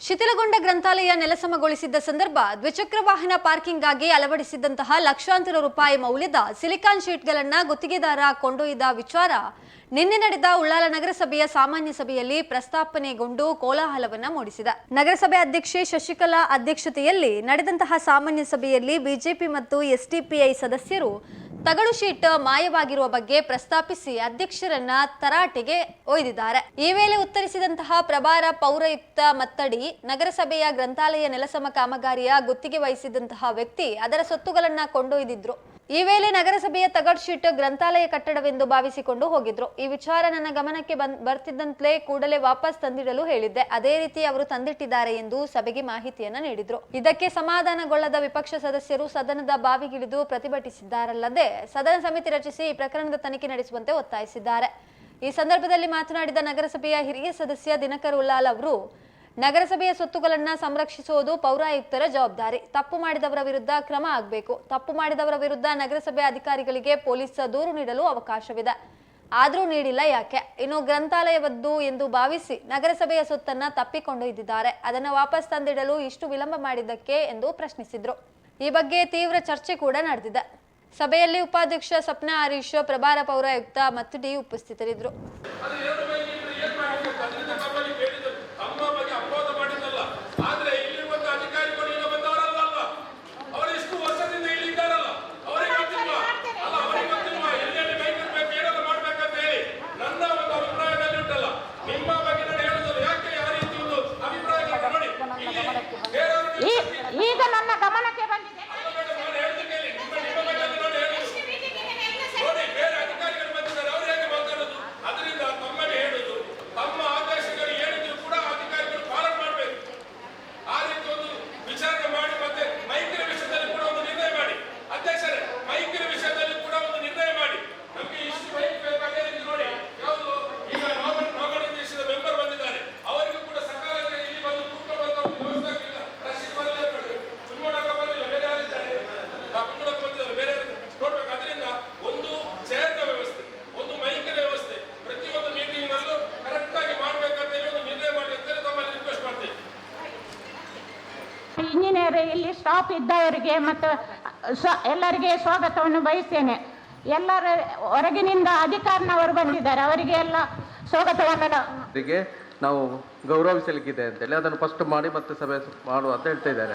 ಶಿಥಿಲಗೊಂಡ ಗ್ರಂಥಾಲಯ ನೆಲಸಮಗೊಳಿಸಿದ್ದ ಸಂದರ್ಭ ದ್ವಿಚಕ್ರ ವಾಹನ ಪಾರ್ಕಿಂಗ್ಗಾಗಿ ಅಳವಡಿಸಿದ್ದಂತಹ ಲಕ್ಷಾಂತರ ರೂಪಾಯಿ ಮೌಲ್ಯದ ಸಿಲಿಕಾನ್ ಶೀಟ್ಗಳನ್ನ ಗುತ್ತಿಗೆದಾರ ಕೊಂಡೊಯ್ದ ವಿಚಾರ ನಿನ್ನೆ ನಡೆದ ಉಳ್ಳಾಲ ನಗರಸಭೆಯ ಸಾಮಾನ್ಯ ಸಭೆಯಲ್ಲಿ ಪ್ರಸ್ತಾಪನೆಗೊಂಡು ಕೋಲಾಹಲವನ್ನ ಮೂಡಿಸಿದೆ. ನಗರಸಭೆ ಅಧ್ಯಕ್ಷೆ ಶಶಿಕಲಾ ಅಧ್ಯಕ್ಷತೆಯಲ್ಲಿ ನಡೆದಂತಹ ಸಾಮಾನ್ಯ ಸಭೆಯಲ್ಲಿ ಬಿಜೆಪಿ ಮತ್ತು ಎಸ್ಡಿಪಿಐ ಸದಸ್ಯರು ತಗಡು ಶೀಟ್ ಮಾಯವಾಗಿರುವ ಬಗ್ಗೆ ಪ್ರಸ್ತಾಪಿಸಿ ಅಧ್ಯಕ್ಷರನ್ನ ತರಾಟೆಗೆ ಒಯ್ದಿದ್ದಾರೆ. ಈ ವೇಳೆ ಉತ್ತರಿಸಿದಂತಹ ಪ್ರಭಾರ ಪೌರಯುಕ್ತ ಮತ್ತಡಿ, ನಗರಸಭೆಯ ಗ್ರಂಥಾಲಯ ನೆಲಸಮ ಕಾಮಗಾರಿಯ ಗುತ್ತಿಗೆ ವಹಿಸಿದಂತಹ ವ್ಯಕ್ತಿ ಅದರ ಸೊತ್ತುಗಳನ್ನ ಕೊಂಡೊಯ್ದಿದ್ರು. ಈ ವೇಳೆ ನಗರಸಭೆಯ ತಗಡ್ ಶೀಟ್ ಗ್ರಂಥಾಲಯ ಕಟ್ಟಡವೆಂದು ಭಾವಿಸಿಕೊಂಡು ಹೋಗಿದ್ರು. ಈ ವಿಚಾರ ನನ್ನ ಗಮನಕ್ಕೆ ಬಂದ್ ಬರ್ತಿದ್ದಂತಲೇ ಕೂಡಲೇ ವಾಪಸ್ ತಂದಿಡಲು ಹೇಳಿದ್ದೆ. ಅದೇ ರೀತಿ ಅವರು ತಂದಿಟ್ಟಿದ್ದಾರೆ ಎಂದು ಸಭೆಗೆ ಮಾಹಿತಿಯನ್ನ ನೀಡಿದ್ರು. ಇದಕ್ಕೆ ಸಮಾಧಾನಗೊಳ್ಳದ ವಿಪಕ್ಷ ಸದಸ್ಯರು ಸದನದ ಬಾವಿಗಿಳಿದು ಪ್ರತಿಭಟಿಸಿದ್ದಾರಲ್ಲದೆ ಸದನ ಸಮಿತಿ ರಚಿಸಿ ಈ ಪ್ರಕರಣದ ತನಿಖೆ ನಡೆಸುವಂತೆ ಒತ್ತಾಯಿಸಿದ್ದಾರೆ. ಈ ಸಂದರ್ಭದಲ್ಲಿ ಮಾತನಾಡಿದ ನಗರಸಭೆಯ ಹಿರಿಯ ಸದಸ್ಯ ದಿನಕರ್ ಉಲ್ಲಾಲ್ ಅವರು ನಗರಸಭೆಯ ಸೊತ್ತುಗಳನ್ನ ಸಂರಕ್ಷಿಸುವುದು ಪೌರಾಯುಕ್ತರ ಜವಾಬ್ದಾರಿ. ತಪ್ಪು ಮಾಡಿದವರ ವಿರುದ್ಧ ಕ್ರಮ ಆಗಬೇಕು. ತಪ್ಪು ಮಾಡಿದವರ ವಿರುದ್ಧ ನಗರಸಭೆ ಅಧಿಕಾರಿಗಳಿಗೆ ಪೊಲೀಸ್ ದೂರು ನೀಡಲು ಅವಕಾಶವಿದೆ. ಆದರೂ ನೀಡಿಲ್ಲ ಯಾಕೆ? ಇನ್ನು ಗ್ರಂಥಾಲಯವದ್ದು ಎಂದು ಭಾವಿಸಿ ನಗರಸಭೆಯ ಸೊತ್ತನ್ನ ತಪ್ಪಿಕೊಂಡೊಯ್ದಿದ್ದಾರೆ ಅದನ್ನು ವಾಪಸ್ ತಂದಿಡಲು ಇಷ್ಟು ವಿಳಂಬ ಮಾಡಿದ್ದಕ್ಕೆ ಎಂದು ಪ್ರಶ್ನಿಸಿದ್ರು. ಈ ಬಗ್ಗೆ ತೀವ್ರ ಚರ್ಚೆ ಕೂಡ ನಡೆದಿದೆ. ಸಭೆಯಲ್ಲಿ ಉಪಾಧ್ಯಕ್ಷ ಸಪ್ನಾ ಹರೀಶ್, ಪ್ರಭಾರ ಪೌರಾಯುಕ್ತ ಮತ್ತು ಡಿ ಉಪಸ್ಥಿತರಿದ್ದರು ಅದು ಎರಡು ಮೇಲೆ ಇಬ್ರು ಏನ್ ಮಾಡ್ಬೇಕು ಅದರಿಂದ ನಮ್ಮಲ್ಲಿ ಕೇಳಿದ್ರು ತಮ್ಮ ಬಗ್ಗೆ ಅಪವಾದ ಮಾಡಿದ್ದಲ್ಲ ಆದ್ರೆ ಇಲ್ಲಿರುವಂತ ಅಧಿಕಾರಿಗಳು ಈಗ ಬಂದವರಲ್ಲ ಅಲ್ವಾ ಅವರು ಇಷ್ಟು ವರ್ಷದಿಂದ ಇಲ್ಲಿ ಇದ್ದಾರಲ್ಲ ಅವರಿಗೆ ಗೊತ್ತಿಲ್ವಾ ಅಲ್ಲ ಅವರಿಗೆ ಗೊತ್ತಿಲ್ವಾ ಎಲ್ಲೆಲ್ಲಿ ಬೈಕ್ ಏನೆಲ್ಲ ಮಾಡ್ಬೇಕಂತ ಹೇಳಿ ನನ್ನ ಒಂದು ಅಭಿಪ್ರಾಯದಲ್ಲಿ ಉಂಟಲ್ಲ ನಿಮ್ಮ ಬಗ್ಗೆ ನಾನು ಹೇಳುದಿಲ್ಲ ಯಾಕೆ ಯಾವ ರೀತಿ ಒಂದು ಅಭಿಪ್ರಾಯಗಳನ್ನು ನೋಡಿ ಇಲ್ಲಿ ಬೇರೆಯವರು ಈ- ಈಗ ನನ್ನ ಗಮನಕ್ಕೆ ಬಂದಿದೆ ಅಲ್ಲ ಮೇಡಮ್, ನಾನು ಹೇಳುದು ಕೇಳಿ ನಿಮ್ಮ ನಿಮ್ಮ ಬಗ್ಗೆ ಅದು ನಾನು ಹೇಳುದು ನೋಡಿ ಬೇರೆ ಅಧಿಕಾರಿಗಳು ಬಂದಿದ್ದಾರೆ ಅವ್ರು ಹೇಗೆ ಮಾತಾಡೋದು ಅದರಿಂದ ತಮ್ಮಲ್ಲಿ ಹೇಳುದು ತಮ್ಮ ಆದೇಶಗಳು ಏನಿದ್ರು ಕೂಡ ಅಧಿಕಾರಿಗಳು ಪಾಲನೆ ಮಾಡಬೇಕು ಆ ರೀತಿ ಒಂದು ವಿಚಾರಣೆ ಮಾಡಿ ಮತ್ತೆ ಮೈತ್ರಿ ವಿಷಯದಲ್ಲಿ ಕೂಡ ಒಂದು ನಿರ್ಣಯ ಮಾಡಿ ಅಧ್ಯಕ್ಷರೇ ಮೈತ್ರಿ ವಿಷಯದಲ್ಲಿ ಕೂಡ ಒಂದು ನಿರ್ಣಯ ಮಾಡಿ ನಮಗೆ ಇಷ್ಟು ಮೈಕ್ ಬೇಕಾದ್ರೆ ಇದು ನೋಡಿ ಯಾವುದು ಈಗ ನಾಮನಿ ನಾಮನಿ ದೇಶದ ಮೆಂಬರ್ ಬಂದಿದ್ದಾರೆ ಅವರಿಗೂ ಕೂಡ ಸಕಾಲಕ್ಕೆ ಇಲ್ಲಿ ಬಂದು ಕೂತ್ಕೊಳ್ಳುವಂತ ಒಂದು ವ್ಯವಸ್ಥೆ ಇಲ್ಲ ರಶೀದ್ ಬರಲೇಬೇಕು ಚುನಾವಣಾ ಬಂದಿಲ್ಲ ಬೇರೆ ಯಾರಿದ್ದಾರೆ ಕುಂದಡಕ್ಕೆ ಬಂದಿದ್ದಾರೆ ಬೇರೆ ಯಾರು? ನೋಡ್ಬೇಕು ಅದರಿಂದ ಒಂದು ಚೇರ್ನ ವ್ಯವಸ್ಥೆ ಒಂದು ಮೈಕಿನ ವ್ಯವಸ್ಥೆ ಪ್ರತಿಯೊಂದು ಮೀಟಿಂಗ್ನಲ್ಲೂ ಕರೆಕ್ಟ್ ಆಗಿ ಮಾಡ್ಬೇಕಂತ ಹೇಳಿ ಒಂದು ನಿರ್ಣಯ ಮಾಡಿ ಅಂತ ಹೇಳಿ ತಮ್ಮಲ್ಲಿ ರಿಕ್ವೆಸ್ಟ್ ಮಾಡ್ತೇವೆ ಇಂಜಿನಿಯರ್ ಇಲ್ಲಿ ಸ್ಟಾಫ್ ಇದ್ದವರಿಗೆ ಮತ್ತು ಸ- ಎಲ್ಲರಿಗೆ ಸ್ವಾಗತವನ್ನು ಬಯಸ್ತೇನೆ. ಎಲ್ಲರ ಹೊರಗಿನಿಂದ ಅಧಿಕಾರಿನವರು ಬಂದಿದ್ದಾರೆ. ಅವರಿಗೆ ಎಲ್ಲ ಸ್ವಾಗತವನ್ನು ನಾವು ಗೌರವಿಸಲಿಕ್ಕಿದೆ ಅಂತೇಳಿ ಅದನ್ನು ಫಸ್ಟ್ ಮಾಡಿ ಮತ್ತೆ ಸಭೆ ಮಾಡುವ ಅಂತ ಹೇಳ್ತಾ ಇದ್ದಾರೆ.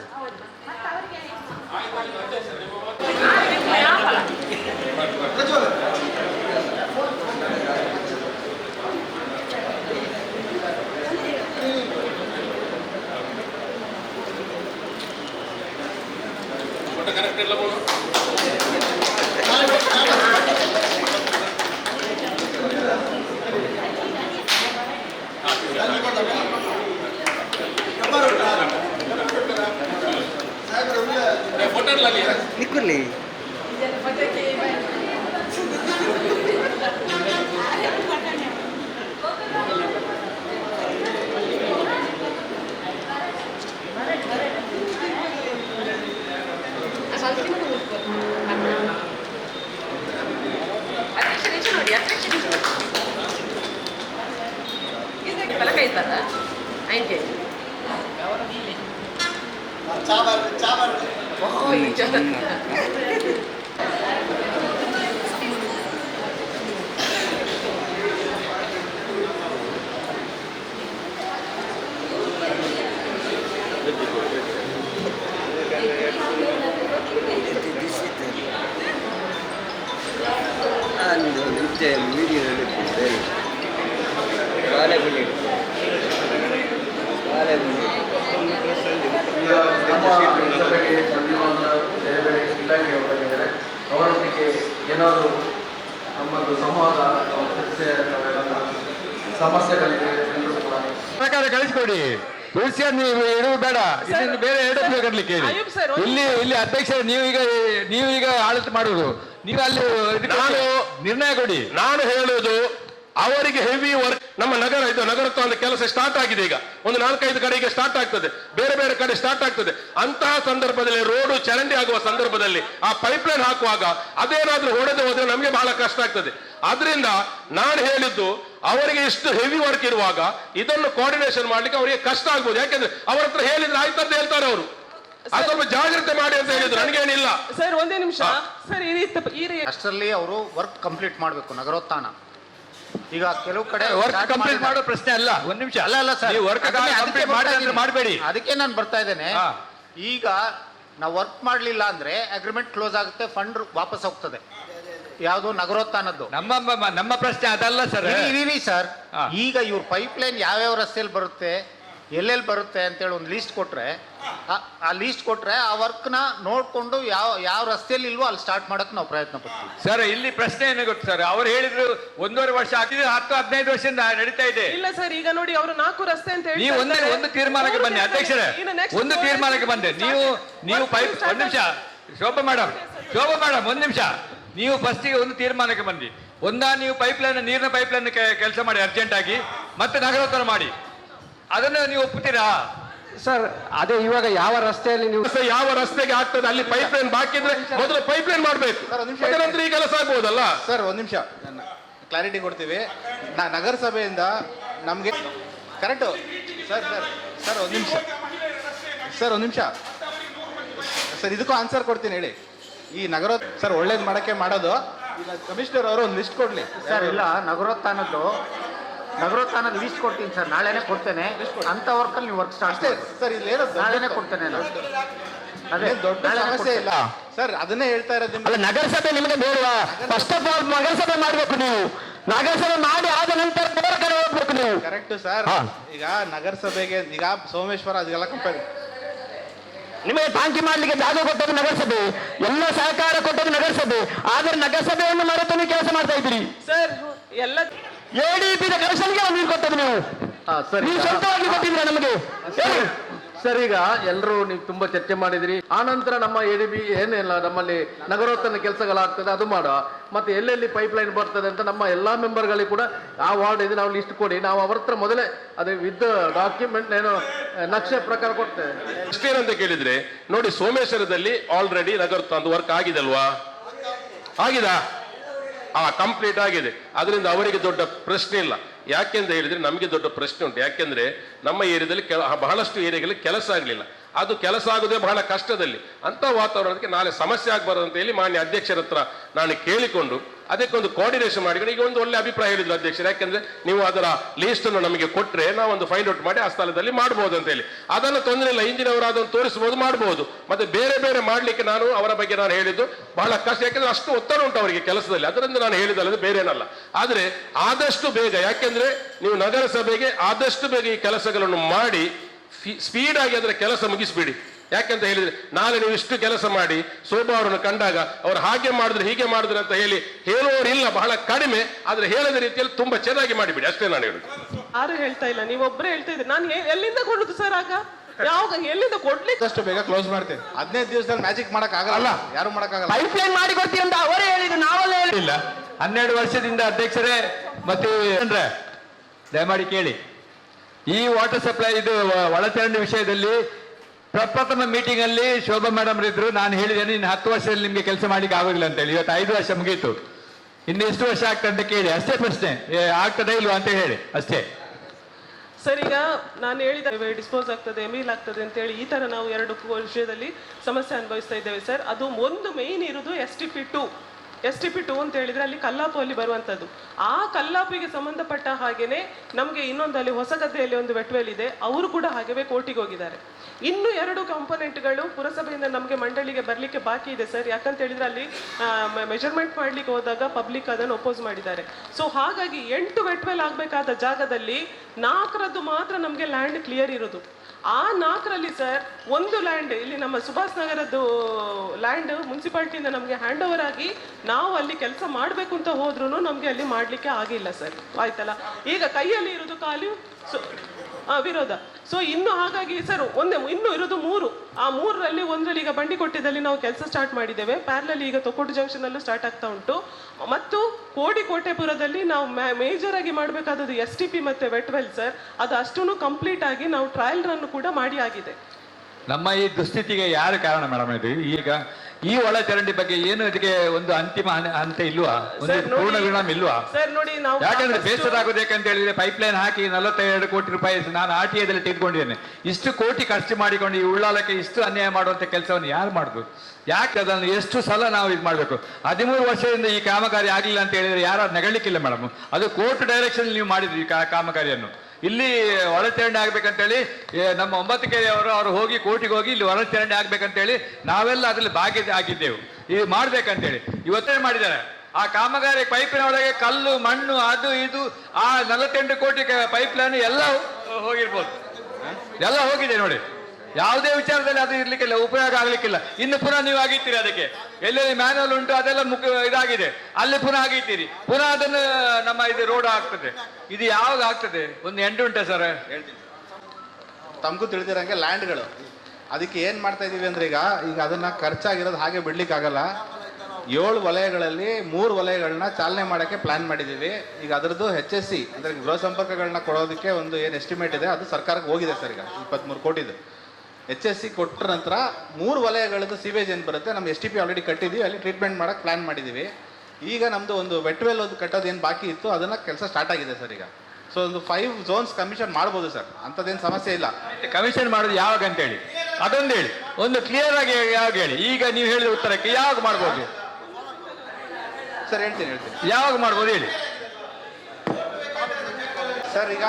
ಒಟ್ಟು ಕರೆಕ್ಟ್ ಎಲ್ಲ ಬೋದು photo ando, nitte, video, nitte, vale, vale, ಕಳಿಸ್ಕೊಡಿ ತುಳಸಿಯ ನೀವು ಇಡುವುದು ಬೇಡ. ಇದನ್ನು ಬೇರೆ ಎರಡು ಕಟ್ಲಿಕ್ಕೆ ಹೇಳಿ ಇಲ್ಲಿ ಇಲ್ಲಿ ಅಧ್ಯಕ್ಷರು ನೀವು ಈಗ ನೀವು ಈಗ ಆಳತ್ ಮಾಡುವುದು. ನೀವು ಅಲ್ಲಿ ನಾನು ನಿರ್ಣಯ ಕೊಡಿ. ನಾನು ಹೇಳುವುದು ಅವರಿಗೆ ಹೆವಿ ವರ್ಕ್ ನಮ್ಮ ನಗರ ಇದು ನಗರತ್ವ ಒಂದು ಕೆಲಸ ಸ್ಟಾರ್ಟ್ ಆಗಿದೆ ಈಗ. ಒಂದು ನಾಲ್ಕೈದು ಕಡೆಗೆ ಸ್ಟಾರ್ಟ್ ಆಗ್ತದೆ. ಬೇರೆ ಬೇರೆ ಕಡೆ ಸ್ಟಾರ್ಟ್ ಆಗ್ತದೆ. ಅಂತಹ ಸಂದರ್ಭದಲ್ಲಿ ರೋಡು ಚರಂಡಿ ಆಗುವ ಸಂದರ್ಭದಲ್ಲಿ ಆ ಪೈಪ್ ಲೈನ್ ಹಾಕುವಾಗ ಅದೇನಾದ್ರೂ ಹೊಡೆದು ಹೋದ್ರೆ ನಮಗೆ ಬಹಳ ಕಷ್ಟ ಆಗ್ತದೆ. ಆದ್ರಿಂದ ನಾನು ಹೇಳಿದ್ದು ಅವರಿಗೆ ಇಷ್ಟು ಹೆವಿ ವರ್ಕ್ ಇರುವಾಗ ಇದನ್ನು ಕೋಆರ್ಡಿನೇಷನ್ ಮಾಡ್ಲಿಕ್ಕೆ ಅವರಿಗೆ ಕಷ್ಟ ಆಗ್ಬೋದು. ಯಾಕೆಂದ್ರೆ ಅವ್ರ ಹತ್ರ ಹೇಳಿದ್ರೆ ಆಯ್ತು ಅಂತ ಹೇಳ್ತಾರೆ ಅವರು. ಅದು ಸ್ವಲ್ಪ ಜಾಗ್ರತೆ ಮಾಡಿ ಅಂತ ಹೇಳಿದ್ರು. ನನಗೇನಿಲ್ಲ. ಸರ್ ಒಂದೇ ನಿಮಿಷ. ಸರ್ ಈ ರೀತಿ ಈ ರೀತಿ ಅಷ್ಟರಲ್ಲಿ ಅವರು ವರ್ಕ್ ಕಂಪ್ಲೀಟ್ ಮಾಡಬೇಕು ನಗರೋತ್ಥಾನ. ಈಗ ಕೆಲವು ಕಡೆ ವರ್ಕ್ ಕಂಪ್ಲೀಟ್ ಮಾಡೋ ಪ್ರಶ್ನೆ ಅಲ್ಲ. ಒಂದ್ ನಿಮಿಷ. ಅಲ್ಲ ಅಲ್ಲ ಸರ್. ನೀವು ವರ್ಕ್ ಕಂಪ್ಲೀಟ್ ಮಾಡಿ ಅಂದ್ರೆ ಮಾಡಬೇಡಿ. ಅದಕ್ಕೆ ನಾನು ಬರ್ತಾ ಇದ್ದೇನೆ. ಈಗ ನಾವು ವರ್ಕ್ ಮಾಡಲಿಲ್ಲ ಅಂದ್ರೆ ಅಗ್ರಿಮೆಂಟ್ ಕ್ಲೋಸ್ ಆಗುತ್ತೆ ಫಂಡ್ ವಾಪಸ್ ಹೋಗ್ತದೆ. ಯಾವುದು ನಗರೋತ್ಥಾನದ್ದು. ನಮ್ಮ ಮ- ನಮ್ಮ ಪ್ರಶ್ನೆ ಅದಲ್ಲ ಸರ್ ಇರಿ, ಇರಿ ಸರ್ ಹಾ. ಈಗ ಇವ್ರ ಪೈಪ್ ಲೈನ್ ಯಾವ್ಯಾವ ರಸ್ತೆಯಲ್ಲಿ ಬರುತ್ತೆ ಎಲ್ಲೆಲ್ಲಿ ಬರುತ್ತೆ ಅಂತೇಳಿ ಒಂದು ಲೀಸ್ಟ್ ಕೊಟ್ರೆ ಆ- ಆ ಲೀಸ್ಟ್ ಕೊಟ್ರೆ ಆ ವರ್ಕ್ನ ನೋಡ್ಕೊಂಡು ಯಾವ ಯಾವ ರಸ್ತೆಯಲ್ಲಿ ಇಲ್ವೋ ಅಲ್ಲಿ ಸ್ಟಾರ್ಟ್ ಮಾಡಕ್ ನಾವು ಪ್ರಯತ್ನ ಪಡ್ತೀವಿ. ಸರ್ ಇಲ್ಲಿ ಪ್ರಶ್ನೆ ಏನು ಗೊತ್ತು ಸರ್ ಅವ್ರು ಹೇಳಿದ್ರು ಒಂದೂವರೆ ವರ್ಷ ಆಗಿದೆ ಹತ್ತು ಹದಿನೈದು ವರ್ಷದಿಂದ ನಡೀತಾ ಇದೆ. ಇಲ್ಲ ಸರ್ ಈಗ ನೋಡಿ ಅವರು ನಾಲ್ಕು ರಸ್ತೆ ಅಂತ ಹೇಳಿ ನೀವು ಒಂದೇ ಒಂದು ತೀರ್ಮಾನಕ್ಕೆ ಬನ್ನಿ ಅಧ್ಯಕ್ಷರೇ. ಒಂದು ತೀರ್ಮಾನಕ್ಕೆ ಬಂದೆ. ನೀವು ನೀವು ಪೈಪ್ ಒಂದು ಒಂದ್ ನಿಮಿಷ. ಶೋಭಾ ಮೇಡಮ್ ಶೋಭಾ ಮೇಡಮ್ ಒಂದು ನಿಮಿಷ. ನೀವು ಫಸ್ಟಿಗೆ ಒಂದು ತೀರ್ಮಾನಕ್ಕೆ ಬಂದಿ ಒಂದ ನೀವು ಪೈಪ್ ಲೈನ್ ನೀರಿನ ಪೈಪ್ ಲೈನ್ ಕೆಲಸ ಮಾಡಿ ಅರ್ಜೆಂಟ್ ಆಗಿ ಮತ್ತೆ ನಗರೋತ್ತರ ಮಾಡಿ. ಅದನ್ನು ನೀವು ಒಪ್ಪುತ್ತೀರಾ? ಸರ್ ಅದೇ ಇವಾಗ ಯಾವ ರಸ್ತೆಯಲ್ಲಿ ನೀವು ಯಾವ ರಸ್ತೆಗೆ ಆಗ್ತದೆ? ಅಲ್ಲಿ ಪೈಪ್ ಲೈನ್ ಬಾಕಿ ಇದ್ರೆ ಮೊದಲು ಪೈಪ್ ಲೈನ್ ಮಾಡಬೇಕು. ಸರ್, ಒಂದ್ ನಿಮಿಷ. ಮತ್ತೆ ನಂತರ ಈ ಕೆಲಸ ಆಗ್ಬೋದಲ್ಲ? ಸರ್ ಒಂದು ನಿಮಿಷ. ಕ್ಲಾರಿಟಿ ಕೊಡ್ತೀವಿ. ನಾ ನಗರಸಭೆಯಿಂದ ನಮಗೆ ಕರೆಕ್ಟ್ ಸರ್ ಸರ್ ಸರ್ ಒಂದು ನಿಮಿಷ. ಸರ್ ಒಂದು ನಿಮಿಷ. ಸರ್ ಇದಕ್ಕೂ ಆನ್ಸರ್ ಕೊಡ್ತೀನಿ ಹೇಳಿ. ಈ ನಗರ ಸರ್ ಒಳ್ಳೇದು ಮಾಡೋಕ್ಕೆ ಮಾಡೋದು. ಈಗ ಕಮಿಷನರ್ ಅವರು ಒಂದು ಲಿಸ್ಟ್ ಕೊಡಲಿ. ಸರ್ ಇಲ್ಲ ನಗರೋತ್ಥಾನದ್ದು ನಗರೋತ್ಥಾನದ ಲಿಸ್ಟ್ ಕೊಡ್ತೀನಿ ಸರ್. ನಾಳೆನೇ ಕೊಡ್ತೇನೆ. ಅಂತ ವರ್ಕಲ್ಲಿ ನೀವು ವರ್ಕ್ ಸ್ಟಾರ್ಟ್ ಅಷ್ಟೇ ಸರ್ ಇಲ್ಲಿ ಏನೋ ನಾಳೆನೇ ಕೊಡ್ತೇನೆ ನಾನು. ಅದೇ ದೊಡ್ಡ ಸಮಸ್ಯೆ ಇಲ್ಲ. ಸರ್ ಅದನ್ನೇ ಹೇಳ್ತಾ ಇರೋದು ನಿಮ್ಗೆ. ಅಲ್ಲ ನಗರಸಭೆ ನಿಮಗೆ ಬೇಡವಾ? ಫಸ್ಟ್ ಆಫ್ ಆಲ್ ನಗರಸಭೆ ಮಾಡಬೇಕು ನೀವು. ನಗರಸಭೆ ಮಾಡಿ ಆದ ನಂತರ ಬೇರೆ ಕಡೆ ಹೋಗ್ಬೇಕು ನೀವು. ಕರೆಕ್ಟ್ ಸರ್ ಹಾ. ಈಗ ನಗರಸಭೆಗೆ ಈಗ ಸೋಮೇಶ್ವರ ಅದೆಲ್ಲ ಕಂಪೇರ್ ನಿಮಗೆ ಟಾಂಕಿ ಮಾಡ್ಲಿಕ್ಕೆ ಜಾಗ ಕೊಟ್ಟದ್ದು ನಗರಸಭೆ? ಎಲ್ಲ ನಗರಸಭೆ ಆದರೆ ನಗರಸಭೆಯನ್ನು ಮರೆತು ನೀವು ಕೆಲಸ ಮಾಡ್ತಾ ಇದ್ದೀರಿ. ಸರ್ ಎಲ್ಲ ಎಡಿಪಿ ಕಮಿಷನ್ಗೆ ನೀರು ಕೊಟ್ಟದ್ದು ನೀವು. ಸರಿ. ನೀವು ಸ್ವಂತವಾಗಿ ಕೊಟ್ಟಿದ್ದೀರಾ ನಮಗೆ? ಹೇಳಿ. ಸರ್. ಈಗ ಎಲ್ಲರೂ ನೀವು ತುಂಬಾ ಚರ್ಚೆ ಮಾಡಿದ್ರಿ. ಆನಂತರ ನಮ್ಮ ಎ ಡಿ ಬಿ ಏನಿಲ್ಲ ನಮ್ಮಲ್ಲಿ ನಗರೋತ್ಥಾನ ಕೆಲಸಗಳಾಗ್ತದೆ ಅದು ಮಾಡುವ ಮತ್ತೆ ಎಲ್ಲೆಲ್ಲಿ ಪೈಪ್ ಲೈನ್ ಬರ್ತದೆ ಅಂತ ನಮ್ಮ ಎಲ್ಲಾ ಮೆಂಬರ್ಗಳಿಗೆ ಕೂಡ ಆ ವಾರ್ಡ್ ಇದೆ ನಾವು ಲಿಸ್ಟ್ ಕೊಡಿ. ನಾವು ಅವ್ರ ಹತ್ರ ಮೊದಲೇ ಅದೇ ವಿತ್ ಡಾಕ್ಯುಮೆಂಟ್ ಏನು ನಕ್ಷೆ ಪ್ರಕಾರ ಕೊಡ್ತೇವೆ. ಅಂತ ಕೇಳಿದ್ರೆ ನೋಡಿ ಸೋಮೇಶ್ವರದಲ್ಲಿ ಆಲ್ರೆಡಿ ನಗರ ಒಂದು ವರ್ಕ್ ಆಗಿದೆ ಅಲ್ವಾ? ಆಗಿದಾ. ಆ ಕಂಪ್ಲೀಟ್ ಆಗಿದೆ. ಅದರಿಂದ ಅವರಿಗೆ ದೊಡ್ಡ ಪ್ರಶ್ನೆ ಇಲ್ಲ. ಯಾಕೆಂದ್ರೆ ಹೇಳಿದ್ರೆ ನಮಗೆ ದೊಡ್ಡ ಪ್ರಶ್ನೆ ಉಂಟು. ಯಾಕೆಂದ್ರೆ ನಮ್ಮ ಏರಿಯಾದಲ್ಲಿ ಬಹಳಷ್ಟು ಏರಿಯಾಗಳಲ್ಲಿ ಕೆಲಸ ಆಗಲಿಲ್ಲ. ಅದು ಕೆಲಸ ಆಗುದೇ ಬಹಳ ಕಷ್ಟದಲ್ಲಿ. ಅಂತ ವಾತಾವರಣಕ್ಕೆ ನಾಳೆ ಸಮಸ್ಯೆ ಆಗಬಾರದು ಅಂತ ಹೇಳಿ ಮಾನ್ಯ ಅಧ್ಯಕ್ಷರ ಹತ್ರ ನಾನು ಕೇಳಿಕೊಂಡು ಅದಕ್ಕೊಂದು ಕೋಆರ್ಡಿನೇಷನ್ ಮಾಡಿಕೊಂಡು ಈಗ ಒಂದು ಒಳ್ಳೆ ಅಭಿಪ್ರಾಯ ಹೇಳಿದ್ರು ಅಧ್ಯಕ್ಷರು. ಯಾಕೆಂದ್ರೆ ನೀವು ಅದರ ಲೀಸ್ಟ್ ಅನ್ನು ನಮಗೆ ಕೊಟ್ಟರೆ ನಾವು ಒಂದು ಫೈಂಡ್ ಔಟ್ ಮಾಡಿ ಆ ಸ್ಥಳದಲ್ಲಿ ಮಾಡಬಹುದು ಅಂತ ಹೇಳಿ. ಅದನ್ನು ತೊಂದರೆ ಇಲ್ಲ. ಇಂಜಿನವರಾದನ್ನು ತೋರಿಸಬಹುದು ಮಾಡಬಹುದು ಮತ್ತೆ ಬೇರೆ ಬೇರೆ ಮಾಡಲಿಕ್ಕೆ ನಾನು ಅವರ ಬಗ್ಗೆ ನಾನು ಹೇಳಿದ್ದು ಬಹಳ ಕಷ್ಟ. ಯಾಕೆಂದ್ರೆ ಅಷ್ಟು ಒತ್ತಡ ಉಂಟು ಅವರಿಗೆ ಕೆಲಸದಲ್ಲಿ. ಅದರಿಂದ ನಾನು ಹೇಳಿದಲ್ಲ ಬೇರೆ ಏನಲ್ಲ. ಆದ್ರೆ ಆದಷ್ಟು ಬೇಗ, ಯಾಕೆಂದ್ರೆ ನೀವು ನಗರಸಭೆಗೆ ಆದಷ್ಟು ಬೇಗ ಈ ಕೆಲಸಗಳನ್ನು ಮಾಡಿ ಸ್ಪೀಡ್ ಆಗಿ ಅದರ ಕೆಲಸ ಮುಗಿಸ್ಬಿಡಿ. ಯಾಕೆಂತ ಹೇಳಿದ್ರೆ ನಾಳೆ ನೀವು ಇಷ್ಟು ಕೆಲಸ ಮಾಡಿ ಶೋಭಾ ಅವರನ್ನು ಕಂಡಾಗ ಅವ್ರು ಹಾಗೆ ಮಾಡಿದ್ರೆ ಹೀಗೆ ಮಾಡಿದ್ರೆ ಅಂತ ಹೇಳಿ ಹೇಳುವವರಿಲ್ಲ ಬಹಳ ಕಡಿಮೆ ಆದ್ರೆ ಹೇಳದ ರೀತಿಯಲ್ಲಿ ತುಂಬಾ ಚೆನ್ನಾಗಿ ಮಾಡಿಬಿಡಿ. ಅಷ್ಟೇ ನಾನು ಹೇಳುದು. ಯಾರು ಹೇಳ್ತಾ ಇಲ್ಲ? ನೀವೊಬ್ಬರೇ ಹೇಳ್ತಾ ಇದ್ರಿ ನಾನು ಎಲ್ಲಿಂದ ಕೊಡುದು ಸರ್ ಆಗ? ಯಾವಾಗ ಎಲ್ಲಿಂದ ಕೊಡ್ಲಿಕ್ಕೆ ಅಷ್ಟು ಬೇಗ ಕ್ಲೋಸ್ ಮಾಡ್ತೇನೆ ಹದಿನೈದು ದಿವಸದಲ್ಲಿ ಮ್ಯಾಜಿಕ್ ಮಾಡಕ್ ಆಗಲ್ಲ ಯಾರು ಮಾಡಕ್ ಆಗಲ್ಲ ಪೈಪ್ ಲೈನ್ ಮಾಡಿ ಕೊಡ್ತೀವಿ ಅಂತ ಅವರೇ ಹೇಳಿದ್ರು ನಾವಲ್ಲ ಹೇಳಿಲ್ಲ ಹನ್ನೆರಡು ವರ್ಷದಿಂದ ಅಧ್ಯಕ್ಷರೇ ಮತ್ತೆ ಅಂದ್ರೆ ದಯಮಾಡಿ ಕೇಳಿ. ಈ ವಾಟರ್ ಸಪ್ಲೈ ಇದು ಒಳಚರಂಡಿ ವಿಷಯದಲ್ಲಿ ಪ್ರಪ್ರಥಮ ಮೀಟಿಂಗ್ ಅಲ್ಲಿ ಶೋಭಾ ಮೇಡಮ್ ಇದ್ರು. ನಾನು ಹೇಳಿದ್ದೇನೆ, ಇನ್ನು ಹತ್ತು ವರ್ಷದಲ್ಲಿ ನಿಮ್ಗೆ ಕೆಲಸ ಮಾಡ್ಲಿಕ್ಕೆ ಆಗೋದಿಲ್ಲ ಅಂತ ಹೇಳಿ ಇವತ್ತು ಐದು ವರ್ಷ ಮುಗೀತು. ಇನ್ನು ಎಷ್ಟು ವರ್ಷ ಆಗ್ತದೆ ಅಂತ ಕೇಳಿ. ಅಷ್ಟೇ ಪ್ರಶ್ನೆ. ಆಗ್ತದೆ ಇಲ್ವಾ ಅಂತ ಹೇಳಿ. ಅಷ್ಟೇ. ಸರ್, ಈಗ ನಾನು ಹೇಳಿದ ಡಿಸ್ಪೋಸ್ ಆಗ್ತದೆ ಎಮೀಲ್ ಆಗ್ತದೆ ಅಂತ ಹೇಳಿ ಈ ತರ ನಾವು ಎರಡು ವಿಷಯದಲ್ಲಿ ಸಮಸ್ಯೆ ಅನುಭವಿಸ್ತಾ ಇದ್ದೇವೆ ಸರ್. ಅದು ಒಂದು ಮೇನ್ ಇರೋದು S T P two S T P two ಅಂತ ಹೇಳಿದ್ರೆ ಅಲ್ಲಿ ಕಲ್ಲಾಪು ಅಲ್ಲಿ ಬರುವಂಥದ್ದು. ಆ ಕಲ್ಲಾಪಿಗೆ ಸಂಬಂಧಪಟ್ಟ ಹಾಗೇನೆ ನಮಗೆ ಇನ್ನೊಂದು ಅಲ್ಲಿ ಹೊಸಗದ್ದೆಯಲ್ಲಿ ಒಂದು ವೆಟ್ವೆಲ್ ಇದೆ ಅವರು ಕೂಡ ಹಾಗೆವೇ ಕೋರ್ಟಿಗೆ ಹೋಗಿದ್ದಾರೆ. ಇನ್ನು ಎರಡು ಕಾಂಪೊನೆಂಟ್ಗಳು ಪುರಸಭೆಯಿಂದ ನಮಗೆ ಮಂಡಳಿಗೆ ಬರಲಿಕ್ಕೆ ಬಾಕಿ ಇದೆ ಸರ್. ಯಾಕಂತ ಹೇಳಿದ್ರೆ ಅಲ್ಲಿ ಮೆಜರ್ಮೆಂಟ್ ಮಾಡ್ಲಿಕ್ಕೆ ಹೋದಾಗ ಪಬ್ಲಿಕ್ ಅದನ್ನು ಒಪೋಸ್ ಮಾಡಿದ್ದಾರೆ. ಸೊ ಹಾಗಾಗಿ ಎಂಟು ವೆಟ್ವೆಲ್ ಆಗಬೇಕಾದ ಜಾಗದಲ್ಲಿ ನಾಲ್ಕರದ್ದು ಮಾತ್ರ ನಮಗೆ ಲ್ಯಾಂಡ್ ಕ್ಲಿಯರ್ ಇರೋದು. ಆ ನಾಲ್ಕರಲ್ಲಿ ಸರ್, ಒಂದು ಲ್ಯಾಂಡ್, ಇಲ್ಲಿ ನಮ್ಮ ಸುಭಾಷ್ ನಗರದ್ದು ಲ್ಯಾಂಡ್ ಮುನ್ಸಿಪಾಲ್ಟಿಯಿಂದ ನಮಗೆ ಹ್ಯಾಂಡ್ ಓವರ್ ಆಗಿ ನಾವು ಅಲ್ಲಿ ಕೆಲಸ ಮಾಡಬೇಕು ಅಂತ ಹೋದ್ರೂ ನಮಗೆ ಅಲ್ಲಿ ಮಾಡಲಿಕ್ಕೆ ಆಗಿಲ್ಲ ಸರ್. ಆಯ್ತಲ್ಲ? ಈಗ ಕೈಯಲ್ಲಿ ಇರೋದು ಖಾಲಿ? ಸೊ ವಿರೋಧ. ಸೊ ಇನ್ನು ಹಾಗಾಗಿ ಸರ್, ಒಂದೇ, ಇನ್ನು ಇರೋದು ಮೂರು. ಆ ಮೂರರಲ್ಲಿ ಒಂದರಲ್ಲಿ ಈಗ ಬಂಡಿ ಕೊಟ್ಟಿದ್ದಲ್ಲಿ ನಾವು ಕೆಲಸ ಸ್ಟಾರ್ಟ್ ಮಾಡಿದ್ದೇವೆ. ಪ್ಯಾರ್ಲಲ್ಲಿ ಈಗ ತೊಕ್ಕೋಟು ಜಂಕ್ಷನ್ ಅಲ್ಲೂ ಸ್ಟಾರ್ಟ್ ಆಗ್ತಾ ಉಂಟು. ಮತ್ತು ಕೋಡಿ ಕೋಟೆಪುರದಲ್ಲಿ ನಾವು ಮೇಜರ್ ಆಗಿ ಮಾಡಬೇಕಾದದ್ದು ಎಸ್ ಟಿ ಪಿ ಮತ್ತೆ ವೆಟ್ವೆಲ್ ಸರ್ ಅದು ಅಷ್ಟೂ ಕಂಪ್ಲೀಟ್ ಆಗಿ ನಾವು ಟ್ರಯಲ್ ರನ್ ಕೂಡ ಮಾಡಿ ಆಗಿದೆ. ನಮ್ಮ ಈ ದುಸ್ಥಿತಿಗೆ ಯಾರು ಕಾರಣ ಮೇಡಮ್ ಇದು? ಈಗ ಈ ಒಳಚರಂಡಿ ಬಗ್ಗೆ ಏನು ಇದಕ್ಕೆ ಒಂದು ಅಂತಿಮ ಹಂತ- ಹಂತ ಇಲ್ವಾ? ಒಂದು ಪೂರ್ಣ ವಿರಾಮ ಇಲ್ವಾ? ಯಾಕಂದ್ರೆ ಬೇಸರ ಆಗೋದೇಕಂತ ಹೇಳಿದ್ರೆ ಪೈಪ್ ಲೈನ್ ಹಾಕಿ ನಲವತ್ತೆರಡು ಕೋಟಿ ರೂಪಾಯಿ ನಾನು ಆರ್ ಟಿ ಐದಲ್ಲಿ ತೆಗೆದುಕೊಂಡಿದ್ದೇನೆ. ಇಷ್ಟು ಕೋಟಿ ಖರ್ಚು ಮಾಡಿಕೊಂಡು ಈ ಉಳ್ಳಾಲಕ್ಕೆ ಇಷ್ಟು ಅನ್ಯಾಯ ಮಾಡುವಂತ ಕೆಲಸವನ್ನು ಯಾರು ಮಾಡುದು ಯಾಕೆ ಅದನ್ನು ಎಷ್ಟು ಸಲ ನಾವು ಇದು ಮಾಡಬೇಕು? ಹದಿಮೂರು ವರ್ಷದಿಂದ ಈ ಕಾಮಗಾರಿ ಆಗಲಿಲ್ಲ ಅಂತ ಹೇಳಿದ್ರೆ ಯಾರು ನೆಗಲಿಕ್ಕಿಲ್ಲ ಮೇಡಮ್. ಅದು ಕೋರ್ಟ್ ಡೈರೆಕ್ಷನ್ ನೀವು ಮಾಡಿದ್ರಿ ಕಾಮಗಾರಿಯನ್ನು. ಇಲ್ಲಿ ಒಳಚರಂಡಿ ಆಗ್ಬೇಕಂತೇಳಿ ನಮ್ಮ ಒಂಬತ್ತು ಕೆರೆಯವರು ಅವರು ಹೋಗಿ ಕೋರ್ಟಿಗೆ ಹೋಗಿ ಇಲ್ಲಿ ಒಳಚರಂಡಿ ಆಗ್ಬೇಕಂತೇಳಿ ನಾವೆಲ್ಲ ಅದ್ರಲ್ಲಿ ಭಾಗ್ಯ ಆಗಿದ್ದೆವು ಇದು ಮಾಡ್ಬೇಕಂತೇಳಿ. ಇವತ್ತೇ ಮಾಡಿದ್ದಾರೆ. ಆ ಕಾಮಗಾರಿ ಪೈಪಿನ ಒಳಗೆ ಕಲ್ಲು, ಮಣ್ಣು, ಅದು, ಇದು, ಆ ನಲವತ್ತೆಂಟು ಕೋಟಿ ಪೈಪ್ ಲೈನ್ ಎಲ್ಲ ಹೋಗಿರ್ಬೋದು. ಎಲ್ಲ ಹೋಗಿದೆ ನೋಡಿ. ಯಾವುದೇ ವಿಚಾರದಲ್ಲಿ ಅದು ಇರ್ಲಿಕ್ಕಿಲ್ಲ, ಉಪಯೋಗ ಆಗ್ಲಿಕ್ಕಿಲ್ಲ. ಇನ್ನು ಪುನಃ ನೀವು ಆಗಿತ್ತೀರಿ ಅದಕ್ಕೆ. ಎಲ್ಲೆಲ್ಲಿ ಮ್ಯಾನುವಲ್ ಉಂಟು, ಅದೆಲ್ಲ ಮುಖ ಇದಾಗಿದೆ. ಅಲ್ಲಿ ಪುನಃ ಆಗಿತ್ತೀರಿ. ಪುನಃ ಅದನ್ನು, ನಮ್ಮ ಇದು ರೋಡ್ ಆಗ್ತದೆ. ಇದು ಯಾವಾಗ ಆಗ್ತದೆ? ಒಂದು ಎಂಟು ಉಂಟಾ ಸರ್ ತಮಗೂ ತಿಳಿದಿರಂಗೆ ಲ್ಯಾಂಡ್ಗಳು ಅದಕ್ಕೆ ಏನು ಮಾಡ್ತಾ ಇದೀವಿ ಅಂದ್ರೆ ಈಗ ಈಗ ಅದನ್ನ ಖರ್ಚಾಗಿರೋದು ಹಾಗೆ ಬಿಡ್ಲಿಕ್ಕೆ ಆಗಲ್ಲ ಏಳು ವಲಯಗಳಲ್ಲಿ ಮೂರು ವಲಯಗಳನ್ನ ಚಾಲನೆ ಮಾಡೋಕ್ಕೆ ಪ್ಲಾನ್ ಮಾಡಿದ್ದೀವಿ ಈಗ ಅದರದ್ದು ಹೆಚ್ ಎಸ್ ಸಿ ಅಂದರೆ ಗೃಹ ಸಂಪರ್ಕಗಳನ್ನ ಕೊಡೋದಕ್ಕೆ ಒಂದು ಏನು ಎಸ್ಟಿಮೇಟ್ ಇದೆ, ಅದು ಸರ್ಕಾರಕ್ಕೆ ಹೋಗಿದೆ ಸರ್ ಈಗ ಇಪ್ಪತ್ತ್ಮೂರು ಕೋಟಿದು. ಎಚ್ ಎಸ್ ಸಿ ಕೊಟ್ಟ ನಂತರ ಮೂರು ವಲಯಗಳದ್ದು ಸಿವೇಜ್ ಏನು ಬರುತ್ತೆ? ನಮ್ಮ ಎಸ್ ಟಿ ಪಿ ಆಲ್ರೆಡಿ ಕಟ್ಟಿದ್ದೀವಿ ಅಲ್ಲಿ ಟ್ರೀಟ್ಮೆಂಟ್ ಮಾಡೋಕ್ಕೆ ಪ್ಲ್ಯಾನ್ ಮಾಡಿದ್ದೀವಿ ಈಗ ನಮ್ಮದು ಒಂದು ವೆಟ್ವೆಲ್ ಒಂದು ಕಟ್ಟೋದು ಏನು ಬಾಕಿ ಇತ್ತು ಅದನ್ನು ಕೆಲಸ ಸ್ಟಾರ್ಟ್ ಆಗಿದೆ ಸರ್ ಈಗ. ಸೊ ಒಂದು ಫೈವ್ ಝೋನ್ಸ್ ಕಮಿಷನ್ ಮಾಡ್ಬೋದು ಸರ್ ಅಂಥದ್ದೇನು ಸಮಸ್ಯೆ ಇಲ್ಲ. ಕಮಿಷನ್ ಮಾಡೋದು ಯಾವಾಗ ಅಂತ ಹೇಳಿ? ಅದೊಂದು ಹೇಳಿ. ಒಂದು ಕ್ಲಿಯರ್ ಆಗಿ ಯಾವಾಗ ಹೇಳಿ? ಈಗ ನೀವು ಹೇಳಿದ ಉತ್ತರಕ್ಕೆ ಯಾವಾಗ ಮಾಡ್ಬೋದು? ಸರ್ ಹೇಳ್ತೀನಿ ಹೇಳ್ತೀನಿ. ಯಾವಾಗ ಮಾಡ್ಬೋದು ಹೇಳಿ? ಸರ್ ಈಗ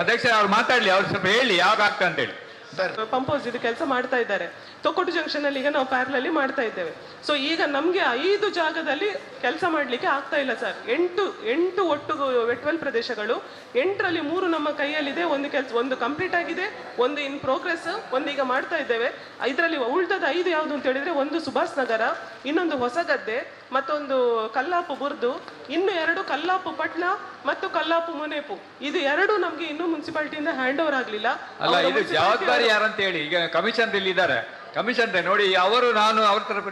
ಅಧ್ಯಕ್ಷ ಅವ್ರು ಮಾತಾಡ್ಲಿ ಅವ್ರು ಸ್ವಲ್ಪ ಹೇಳಿ ಯಾವಾಗ ಆಗ್ತಾ ಅಂತ ಹೇಳಿ. ಸರ್ ಪಂಪ್ ಹೌಸ್ ಇದು ಕೆಲಸ ಮಾಡ್ತಾ ಇದ್ದಾರೆ. ತೊಕ್ಕೊಟ್ಟು ಜಂಕ್ಷನ್ ಅಲ್ಲಿ ಈಗ ನಾವು ಪ್ಯಾರ್ಲಲ್ಲಿ ಮಾಡ್ತಾ ಇದ್ದೇವೆ. ಸೊ ಈಗ ನಮಗೆ ಐದು ಜಾಗದಲ್ಲಿ ಕೆಲಸ ಮಾಡಲಿಕ್ಕೆ ಆಗ್ತಾ ಇಲ್ಲ ಸರ್ ಎಂಟು ಎಂಟು ಒಟ್ಟು ವೆಟ್ವೆಲ್ ಪ್ರದೇಶಗಳು ಎಂಟರಲ್ಲಿ ಮೂರು ನಮ್ಮ ಕೈಯಲ್ಲಿದೆ ಒಂದು ಕೆಲಸ ಒಂದು ಕಂಪ್ಲೀಟ್ ಆಗಿದೆ ಒಂದು ಇನ್ ಪ್ರೋಗ್ರೆಸ್ ಒಂದು ಈಗ ಮಾಡ್ತಾ ಇದ್ದೇವೆ. ಇದರಲ್ಲಿ ಉಳ್ದದ ಐದು ಯಾವುದು ಅಂತ ಹೇಳಿದ್ರೆ ಒಂದು ಸುಭಾಷ್ ನಗರ ಇನ್ನೊಂದು ಹೊಸಗದ್ದೆ ಮತ್ತೊಂದು ಕಲ್ಲಾಪು ಬುರ್ದು ಇನ್ನು ಎರಡು ಕಲ್ಲಾಪು ಪಟ್ನ ಮತ್ತು ಕಲ್ಲಾಪು ಮುನೇಪು. ಇದು ಎರಡು ನಮ್ಗೆ ಇನ್ನು ಮುನ್ಸಿಪಾಲಿಟಿಯಿಂದ ಹ್ಯಾಂಡ್ ಓವರ್ ಆಗಲಿಲ್ಲ. ಅಲ್ಲ ಇದು ಜವಾಬ್ದಾರಿ ಯಾರಂತ ಹೇಳಿ ಈಗ ಕಮಿಷನ್ ಇಲ್ಲಿ ಇದ್ದಾರೆ ಕಮಿಷನ್ ನೋಡಿ ಅವರು ನಾನು ಅವ್ರ ತರಫ